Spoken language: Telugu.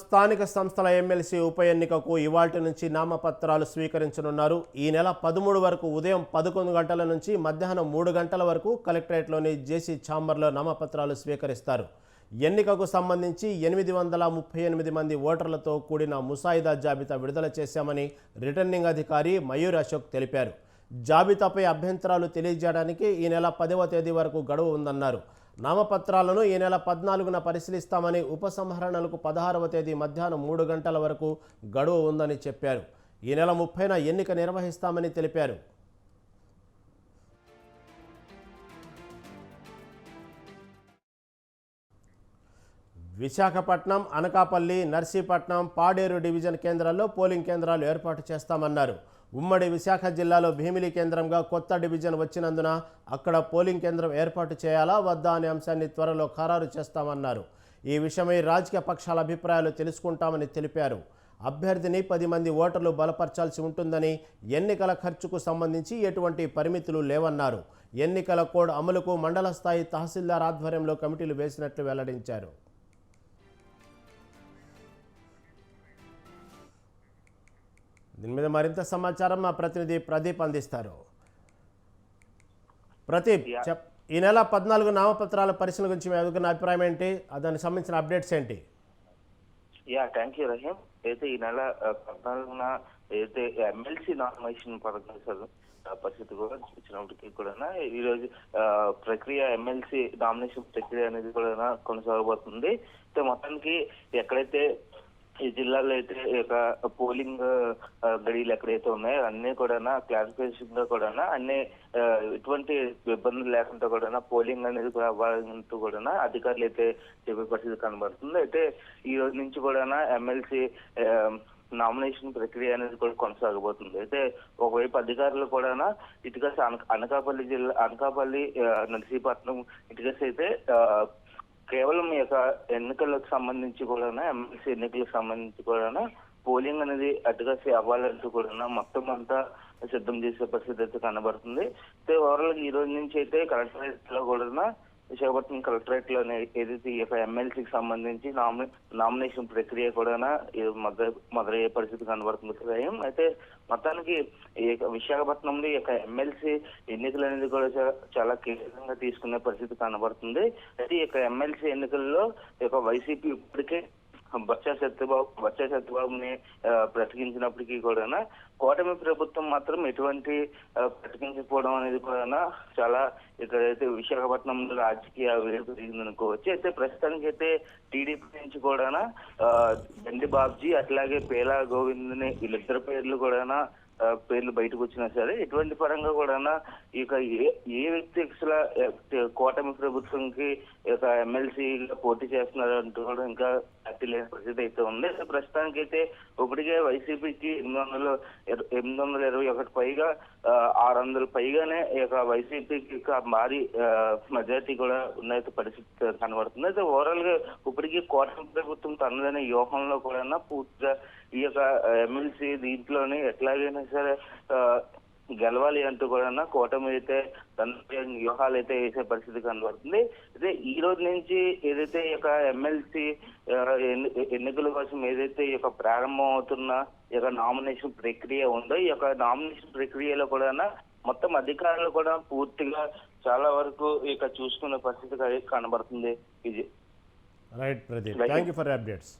స్థానిక సంస్థల ఎమ్మెల్సీ ఉప ఎన్నికకు ఇవాటి నుంచి నామపత్రాలు స్వీకరించనున్నారు. ఈ నెల పదమూడు వరకు ఉదయం పదకొండు గంటల నుంచి మధ్యాహ్నం మూడు గంటల వరకు కలెక్టరేట్లోని జేసీ ఛాంబర్లో నామపత్రాలు స్వీకరిస్తారు. ఎన్నికకు సంబంధించి ఎనిమిది వందల ముప్పై ఎనిమిది మంది ఓటర్లతో కూడిన ముసాయిదా జాబితా విడుదల చేశామని రిటర్నింగ్ అధికారి మయూర్ అశోక్ తెలిపారు. జాబితాపై అభ్యంతరాలు తెలియజేయడానికి ఈ నెల పదవ తేదీ వరకు గడువు ఉందన్నారు. నామపత్రాలను ఈ నెల పద్నాలుగున పరిశీలిస్తామని ఉపసంహరణలకు పదహారవ తేదీ మధ్యాహ్నం మూడు గంటల వరకు గడువు ఉందని చెప్పారు. ఈ నెల ముప్పైన ఎన్నిక నిర్వహిస్తామని తెలిపారు. విశాఖపట్నం అనకాపల్లి నర్సీపట్నం పాడేరు డివిజన్ కేంద్రాల్లో పోలింగ్ కేంద్రాలు ఏర్పాటు చేస్తామన్నారు. ఉమ్మడి విశాఖ జిల్లాలో భీమిలి కేంద్రంగా కొత్త డివిజన్ వచ్చినందున అక్కడ పోలింగ్ కేంద్రం ఏర్పాటు చేయాలా వద్దా అనే అంశాన్ని త్వరలో ఖరారు చేస్తామన్నారు. ఈ విషయమై రాజకీయ పక్షాల అభిప్రాయాలు తెలుసుకుంటామని తెలిపారు. అభ్యర్థిని పది మంది ఓటర్లు బలపరచాల్సి ఉంటుందని ఎన్నికల ఖర్చుకు సంబంధించి ఎటువంటి పరిమితులు లేవన్నారు. ఎన్నికల కోడ్ అమలుకు మండల స్థాయి తహసీల్దార్ ఆధ్వర్యంలో కమిటీలు వేసినట్లు వెల్లడించారు. దీని మీద మరింత సమాచారం మా ప్రతినిధి ప్రదీప్ అందిస్తారు. ప్రదీప్ చెప్ ఈ నెల పద్నాలుగు నామపత్రాల పరిశీలన గురించి మీ ఎదుగున్న అభిప్రాయం ఏంటి? దానికి సంబంధించిన అప్డేట్స్ ఏంటి? యా థ్యాంక్ యూ రహీం అయితే ఈ నెల పద్నాలుగున అయితే ఎమ్మెల్సీ నామినేషన్ పథకం పరిస్థితి కూడా చూసినప్పటికీ కూడా ఈ రోజు ఆ, ప్రక్రియ ఎమ్మెల్సీ నామినేషన్ ప్రక్రియ అనేది కూడా కొనసాగబోతుంది. అయితే మొత్తానికి ఎక్కడైతే ఈ జిల్లాలో అయితే ఒక యొక్క పోలింగ్ గడిలు గడియలు ఎక్కడైతే ఉన్నాయో అన్ని కూడా క్లారిఫికేషన్గా కూడా అన్ని ఎటువంటి ఇబ్బందులు లేకుండా కూడా పోలింగ్ అనేది కూడా అవ్వాలంటూ కూడా అధికారులు అయితే చెప్పే పరిస్థితి కనబడుతుంది. అయితే ఈ రోజు నుంచి కూడా ఎమ్మెల్సీ నామినేషన్ ప్రక్రియ అనేది కూడా కొనసాగబోతుంది. అయితే ఒకవైపు అధికారులు కూడా ఇటుకస్ అనకాపల్లి జిల్లా అనకాపల్లి నర్సీపట్నం ఇటుకస్ అయితే కేవలం ఈ యొక్క ఎన్నికలకు సంబంధించి కూడా ఎమ్మెల్సీ ఎన్నికలకు సంబంధించి కూడా పోలింగ్ అనేది అటుగా అవ్వాలంటూ కూడా మొత్తం అంతా సిద్ధం చేసే పరిస్థితి అయితే కనబడుతుంది. అయితే ఓవరాల్ ఈ రోజు నుంచి అయితే కలెక్టరేట్లో కూడా విశాఖపట్నం కలెక్టరేట్లోనే ఏదైతే ఈ ఎమ్మెల్సీకి సంబంధించి నామినేషన్ ప్రక్రియ కూడా మొదలయ్యే పరిస్థితి కనబడుతుంది ఉదయం అయితే మొత్తానికి ఈ యొక్క విశాఖపట్నంలో ఈ యొక్క ఎమ్మెల్సీ ఎన్నికలు అనేది కూడా చాలా కీలకంగా తీసుకునే పరిస్థితి కనబడుతుంది. అయితే ఈ యొక్క ఎమ్మెల్సీ ఎన్నికల్లో ఈ యొక్క వైసీపీ ఇప్పటికే బొత్స సత్యబాబు బొత్స సత్యబాబుని ప్రతికించినప్పటికీ కూడా కూటమి ప్రభుత్వం మాత్రం ఎటువంటి ప్రకటించకపోవడం అనేది కూడా చాలా ఇక్కడైతే విశాఖపట్నంలో రాజకీయ వేడి పెరిగిందనుకోవచ్చు అయితే ప్రస్తుతానికి అయితే టీడీపీ నుంచి కూడా ఆ, దండి బాబ్జీ అట్లాగే పేలా గోవింద్ని వీళ్ళిద్దరు పేర్లు కూడా పేర్లు బయటకు వచ్చినా సరే ఎటువంటి పరంగా కూడా ఇక ఏ ఏ వ్యక్తి కూటమి ప్రభుత్వంకి ఇక ఎమ్మెల్సీ పోటీ చేస్తున్నారు అంటూ కూడా ఇంకా పార్టీ లేని పరిస్థితి అయితే ఉంది. ప్రస్తుతానికి అయితే ఇప్పటికే వైసీపీకి ఎనిమిది వందల ఎనిమిది వందల ఇరవై ఒకటి పైగా ఆరు వందల పైగానే ఇక వైసీపీకి భారీ మెజార్టీ కూడా ఉన్న పరిస్థితి కనబడుతుంది. అయితే ఓవరాల్గా ఇప్పటికీ కూటమి ప్రభుత్వం తనదైన వ్యూహంలో కూడా పూర్తిగా ఈ యొక్క ఎమ్మెల్సీ దీంట్లోనే ఎట్లాగైనా సరే గెలవాలి అంటూ కూడా కూటమి అయితే తన వ్యూహాలు అయితే వేసే పరిస్థితి కనబడుతుంది. అయితే ఈ రోజు నుంచి ఏదైతే ఈ యొక్క ఎమ్మెల్సీ ఎన్నికల కోసం ఏదైతే ఈ యొక్క ప్రారంభం అవుతున్న ఈ యొక్క నామినేషన్ ప్రక్రియ ఉందో ఈ యొక్క నామినేషన్ ప్రక్రియలో కూడా మొత్తం అధికారులు కూడా పూర్తిగా చాలా వరకు ఇక చూసుకునే పరిస్థితి కనబడుతుంది. ఇది right Pradeep thank you for updates